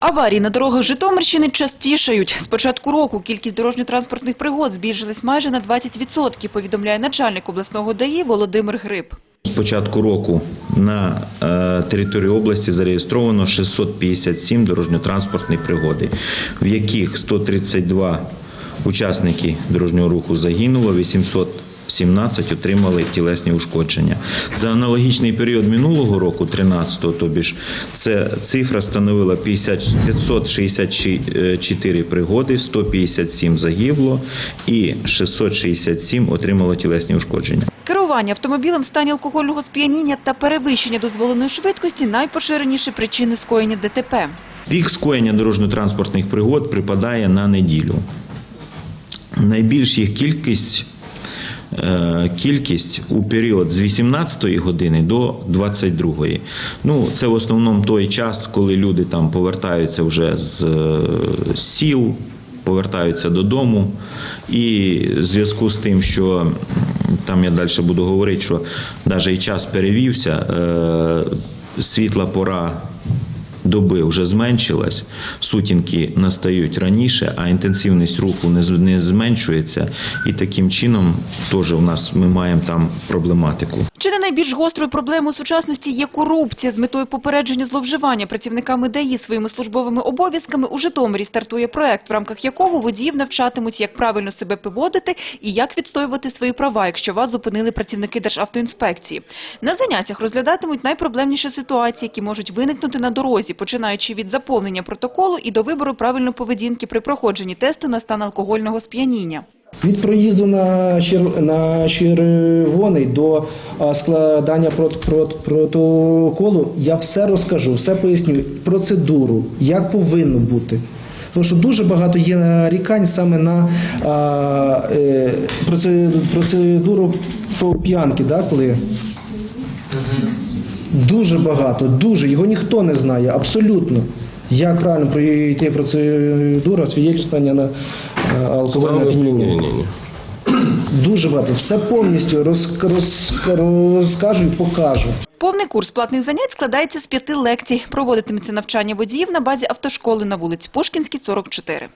Аварії на дорогах Житомирщини частішають. З початку року кількість дорожньо-транспортних пригод збільшилась майже на 20%, повідомляє начальник обласного ДАІ Володимир Гриб. З початку року на е, території області зареєстровано 657 дорожньо-транспортних пригоди, в яких 132 учасники дорожнього руху загинуло, 817 отримали тілесні ушкодження. За аналогічний період минулого року, 13-го, тобі ж, це цифра становила 50 564 пригоди, 157 загибло і 667 отримало тілесні ушкодження. Керування автомобілем в стані алкогольного сп'яніння та перевищення дозволеної швидкості – найпоширеніші причини скоєння ДТП. Пік скоєння дорожньо-транспортних пригод припадає на неділю. Найбільш їх кількість, е, кількість у період з 18 години до 22. Ну, це в основному той час, коли люди там повертаються вже з е, сіл, повертаються додому. І в зв'язку з тим, що там я далі буду говорити, що навіть і час перевівся, е, світла пора доби вже зменшилась, сутінки настають раніше, а інтенсивність руху не, зменшується. І таким чином теж у нас ми маємо там проблематику. Чи не найбільш гострою проблемою сучасності є корупція з метою попередження зловживання працівниками ДАІ своїми службовими обов'язками у Житомирі стартує проект, в рамках якого водіїв навчатимуть, як правильно себе поводити і як відстоювати свої права, якщо вас зупинили працівники Державтоінспекції. На заняттях розглядатимуть найпроблемніші ситуації, які можуть виникнути на дорозі, починаючи від заповнення протоколу і до вибору правильної поведінки при проходженні тесту на стан алкогольного сп'яніння. Від проїзду на, чер... на червоний до складання прот... Прот... протоколу я все розкажу, все поясню, процедуру, як повинно бути. Тому що дуже багато є нарікань саме на а, е, процедуру по п'янки, да, коли Дуже багато, дуже. Його ніхто не знає, абсолютно. Як правильно пройти процедура свідчення на е, алкогольне оп'яніння. Дуже багато. Все повністю роз, роз, розкажу і покажу. Повний курс платних занять складається з п'яти лекцій. Проводитиметься навчання водіїв на базі автошколи на вулиці Пушкінській, 44.